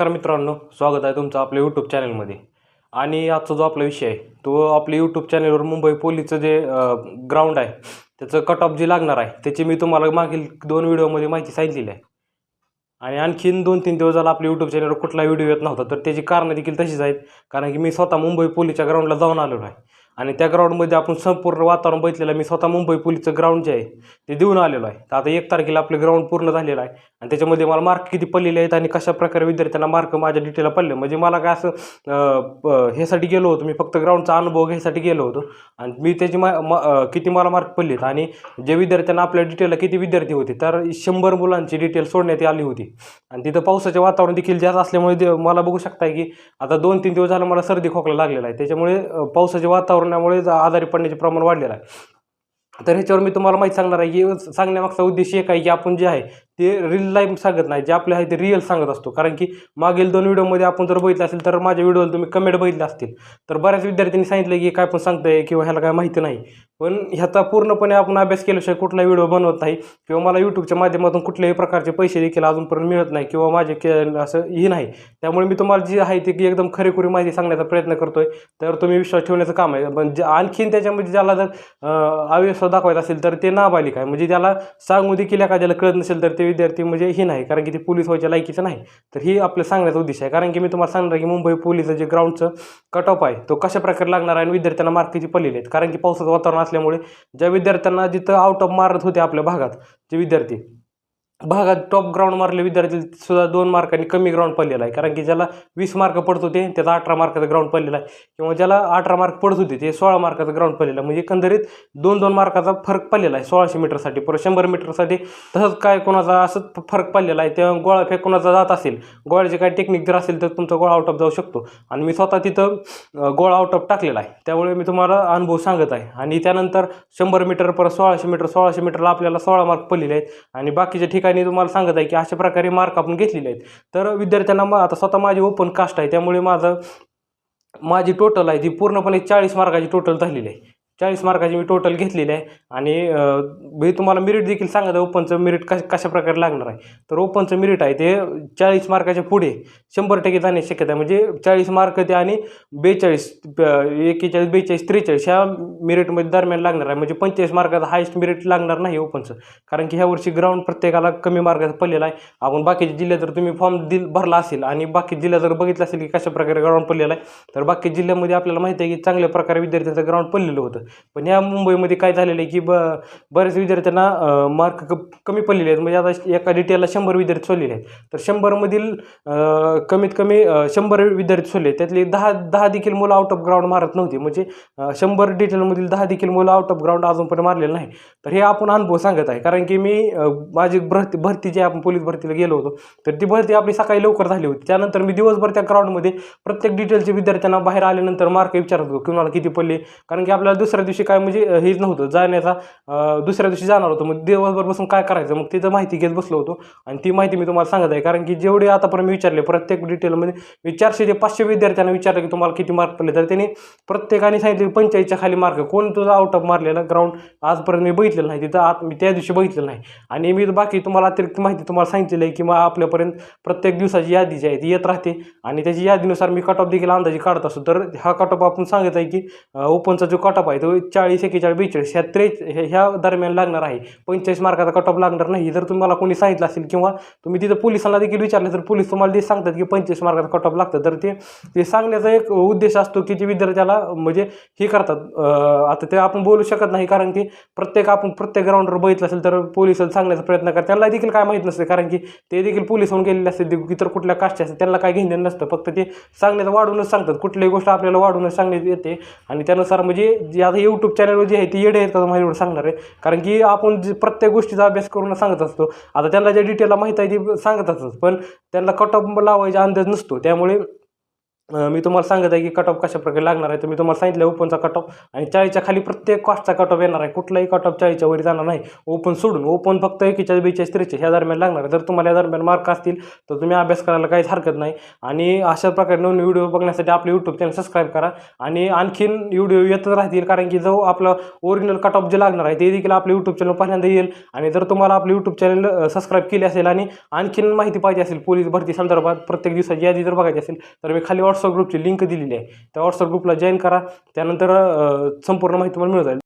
नमस्कार मित्रांनो स्वागत आहे तुमचं आपल्या यूट्यूब चॅनलमध्ये आणि आजचा जो आपला विषय आहे तो आपल्या यूट्यूब चॅनलवर मुंबई पोलीसचं जे ग्राउंड आहे त्याचं कट ऑफ जे लागणार आहे त्याची मी तुम्हाला मागील दोन व्हिडिओमध्ये माहिती सांगितलेली आहे. आणि आणखीन दोन तीन दिवस झाला आपल्या यूट्यूब चॅनलवर कुठला व्हिडिओ येत नव्हता तर त्याची कारणं देखील तशीच आहेत कारण की मी स्वतः मुंबई पोलीसच्या ग्राउंडला जाऊन आलेलो आहे. आणि त्या ग्राउंडमध्ये आपण संपूर्ण वातावरण बघितलेलं आहे. मी स्वतः मुंबई पोलीसचं ग्राउंड जे आहे ते देऊन आलेलो आहे. तर आता एक तारखेला आपलं ग्राउंड पूर्ण झालेलं आहे. आणि त्याच्यामध्ये मला मार्क किती पडलेले आहेत आणि कशा प्रकारे विद्यार्थ्यांना मार्क माझ्या डिटेलला पडले. म्हणजे मला काय असं ह्यासाठी गेलो होतो. मी फक्त ग्राउंडचा अनुभव घ्यायसाठी गेलो होतो. आणि मी त्याची मा मा- किती मला मार्क पडलेत आणि जे विद्यार्थ्यांना आपल्या डिटेलला किती विद्यार्थी होते तर शंभर मुलांची डिटेल सोडण्यात आली होती. आणि तिथं पावसाचे वातावरण देखील जास्त असल्यामुळे मला बघू शकताय की आता दोन तीन दिवस झालं मला सर्दी खोकला लागलेला आहे. त्याच्यामुळे पावसाचे वातावरण वातावरणामुळे आजारी पडण्याचे प्रमाण वाढलेलं आहे. तर ह्याच्यावर मी तुम्हाला माहिती सांगणार आहे की सांगण्यामागचा उद्देश एक आहे की आपण जे आहे ते रील लाईफ सांगत नाही जे आपले आहे ते रिअल सांगत असतो. कारण की मागील दोन व्हिडिओमध्ये आपण जर बघितलं असेल तर माझ्या व्हिडिओला तुम्ही कमेंट बघितले असतील. तर बऱ्याच विद्यार्थ्यांनी सांगितलं की काय पण सांगताय किंवा ह्याला काय माहिती नाही. पण ह्याचा पूर्णपणे आपण अभ्यास केल्याशिवाय कुठला व्हिडिओ बनवत नाही किंवा मला यूट्यूबच्या माध्यमातून कुठल्याही प्रकारचे पैसे देखील अजूनपर्यंत मिळत नाही किंवा माझे के असं हे नाही. त्यामुळे मी तुम्हाला जी आहे ती एकदम खरेखुरी माहिती सांगण्याचा प्रयत्न करतोय. तर तुम्ही विश्वास ठेवण्याचं काम आहे. पण जे आणखीन त्याच्यामध्ये ज्याला जर अविश्वास दाखवायचा असेल तर ते नाबालिक आहे. म्हणजे त्याला सांगू देखील एखाद्याला कळत नसेल तर ते विद्यार्थी म्हणजे ही नाही कारण की ते पोलीस व्हायच्या लायकीचं नाही. तर ही आपलं सांगण्याचा उद्देश आहे. कारण की मी तुम्हाला सांगणार आहे की मुंबई पोलीसचं जे ग्राउंडचं कट ऑफ आहे तो कशा प्रकारे लागणार आहे आणि विद्यार्थ्यांना मार्क किती पडलेले आहेत. कारण की पावसाचं वातावरण असल्यामुळे ज्या विद्यार्थ्यांना जिथं आउट ऑफ मारत होते आपल्या भागात जे विद्यार्थी भागात टॉप ग्राउंड मारले विद्यार्थी सुद्धा दोन मार्कांनी कमी ग्राउंड पडलेला आहे. कारण की ज्याला वीस मार्क पडत होते त्याचा अठरा मार्काचा ग्राउंड पडलेला आहे. किंवा ज्याला अठरा मार्क पडत होते ते सोळा मार्काचा ग्राउंड पडलेला म्हणजे एकंदरीत दोन दोन मार्काचा फरक पडलेला आहे सोळाशे मीटरसाठी परत शंभर मीटरसाठी तसंच काय कोणाचा असंच फरक पडलेला आहे तेव्हा गोळा फेक कोणाचा जात असेल गोळ्याचे काय टेक्निक जर असेल तर तुमचा गोळा आउट ऑफ जाऊ शकतो. आणि मी स्वतः तिथं गोळा आउट ऑफ टाकलेला आहे. त्यामुळे मी तुम्हाला अनुभव सांगत आहे. आणि त्यानंतर शंभर मीटर परत सोळाशे मीटर सोळाशे मीटरला आपल्याला सोळा मार्क पडलेले आहेत. आणि बाकीच्या ठिकाणी तुम्हाला सांगत आहे की अशा प्रकारे मार्क आपण घेतलेले आहेत. तर विद्यार्थ्यांना मग आता स्वतः माझी ओपन कास्ट आहे त्यामुळे माझं माझी टोटल आहे ती पूर्णपणे चाळीस मार्काची टोटल झालेली आहे. चाळीस मार्काची मी टोटल घेतलेली आहे. आणि मी तुम्हाला मिरिट देखील सांगत आहे ओपनचं मिरिट कश कशा प्रकारे लागणार आहे. तर ओपनचं मिरिट आहे ते चाळीस मार्काच्या पुढे शंभर टक्के जाण्याची शक्यता आहे. म्हणजे चाळीस मार्क ते आणि बेचाळीस एकेचाळीस बेचाळीस त्रेचाळीस ह्या मिरिटमध्ये दरम्यान लागणार आहे. म्हणजे पंचेचाळीस मार्काचा हायस्ट मिरिट लागणार नाही ओपनचं कारण की ह्या वर्षी ग्राउंड प्रत्येकाला कमी मार्काचा पडलेला आहे. आपण बाकीच्या जिल्ह्यात जर तुम्ही फॉर्म दिल भरला असेल आणि बाकी जिल्ह्यात जर बघितलं असेल की कशा प्रकारे ग्राउंड पडलेला आहे तर बाकी जिल्ह्यामध्ये आपल्याला माहिती आहे की चांगल्या प्रकारे विद्यार्थ्यांचं ग्राउंड पडलेलं होतं. पण या मुंबईमध्ये काय झालेलं आहे की ब बऱ्याच विद्यार्थ्यांना मार्क क कमी पडलेले आहेत. म्हणजे आता एका डिटेलला शंभर विद्यार्थी सोडलेले आहेत. तर शंभरमधील कमीत कमी शंभर विद्यार्थी सोडले त्यातले दहा दहा देखील मुलं आउट ऑफ ग्राउंड मारत नव्हती. म्हणजे शंभर डिटेलमधील दहा देखील मुलं आउट ऑफ ग्राउंड अजूनपर्यंत मारलेलं नाही. तर हे आपण अनुभव सांगत आहे. कारण की मी माझी भरती भरती जी आपण पोलीस भरतीला गेलो होतो तर ती भरती आपली सकाळी लवकर झाली होती. त्यानंतर मी दिवसभर त्या ग्राउंडमध्ये प्रत्येक डिटेलचे विद्यार्थ्यांना बाहेर आल्यानंतर मार्क विचारत होतो कुणाला किती पडले? कारण की आपल्याला दुसऱ्या दिवशी काय म्हणजे हेच नव्हतं. जाण्याचा दुसऱ्या दिवशी जाणार होतो. मग दिवसभर बसून काय करायचं? मग तिथं माहिती घेत बसलो होतो. आणि ती माहिती मी तुम्हाला सांगत आहे. कारण की जेवढे आतापर्यंत मी विचारले प्रत्येक डिटेलमध्ये मी चारशे ते पाचशे विद्यार्थ्यांना विचारलं की तुम्हाला किती मार्क पडले? तर त्यांनी प्रत्येकाने सांगितले पंचायतच्या खाली मार्क कोण तुझा आउट ऑफ मारलेला ग्राउंड आजपर्यंत मी बघितलेलं नाही. तिथं आत मी त्या दिवशी बघितलेलं नाही. आणि मी बाकी तुम्हाला अतिरिक्त माहिती तुम्हाला सांगितलेली आहे की मग आपल्यापर्यंत प्रत्येक दिवसाची यादी जी आहे ती येत राहते. आणि त्याची यादीनुसार मी कट ऑफ देखील अंदाजे काढत असतो. तर हा कट ऑफ आपण सांगत आहे की ओपनचा जो कट ऑफ आहे तो चाळीस एकेचाळीस बेचाळीस ह्या त्रेच ह्या- ह्या दरम्यान लागणार आहे. पंचेचाळीस मार्काचा कट ऑफ लागणार नाही. जर तुम्हाला कोणी सांगितलं असेल किंवा तुम्ही तिथं पोलिसांना देखील विचारलं तर पोलीस तुम्हाला ते सांगतात की पंचेचाळीस मार्काचा कट ऑफ लागतं. तर ते ते सांगण्याचा एक उद्देश असतो की जे विद्यार्थ्याला म्हणजे हे करतात. आता ते आपण बोलू शकत नाही कारण की प्रत्येक आपण प्रत्येक ग्राउंडवर बघितलं असेल तर पोलिसांना सांगण्याचा प्रयत्न करतात. त्यांना देखील काय माहीत नसते कारण की ते देखील पोलीस होऊन गेलेले असते इतर कुठल्या कास्टचे असतात त्यांना काय घेणं नसतं. फक्त ते सांगण्याचं वाढवूनच सांगतात. कुठल्याही गोष्ट आपल्याला वाढवूनच सांगण्यात येते. आणि त्यानुसार म्हणजे जे यूट्यूब चॅनलवर जे आहे ते येडे आहेत का तुम्हाला एवढं सांगणार आहे? कारण की आपण जे प्रत्येक गोष्टीचा अभ्यास करून सांगत असतो. आता त्यांना ज्या डिटेलला माहीत आहे ती सांगत असतात. पण त्यांना कट ऑफ लावायचा अंदाज नसतो. त्यामुळे मी तुम्हाला सांगत आहे की कट ऑफ कशा प्रकारे लागणार आहे तर मी तुम्हाला सांगितलं ओपनचा कट ऑफ आणि चाळीच्या खाली प्रत्येक कॉस्टचा कट ऑफ येणार आहे. कुठलाही कट ऑफ चाळीच्या वरी जाणार नाही. ओपन सोडून ओपन फक्त एकेचाळीस बेचाळीस त्रेचाळीस ह्या दरम्यान लागणार आहे. जर तुम्हाला या दरम्यान मार्क असतील तर तुम्ही अभ्यास करायला काहीच हरकत नाही. आणि अशा प्रकारे नवीन व्हिडिओ बघण्यासाठी आपले यूट्यूब चॅनल सबस्क्राईब करा. आणि आणखीन व्हिडिओ येतच राहतील कारण की जो आपला ओरिजिनल कट ऑफ जे लागणार आहे ते देखील आपले यूट्यूब चॅनल पहिल्यांदा येईल. आणि जर तुम्हाला आपले यूट्यूब चॅनल सबस्क्राईब केले असेल आणि आणखीन माहिती पाहिजे असेल पोलीस भरती संदर्भात प्रत्येक दिवसाची यादी जर बघायची असेल तर मी खाली व्हॉट्सअप ग्रुपची लिंक दिलेली आहे. त्या व्हॉट्सअप ग्रुपला जॉईन करा. त्यानंतर संपूर्ण माहिती तुम्हाला मिळत जाईल.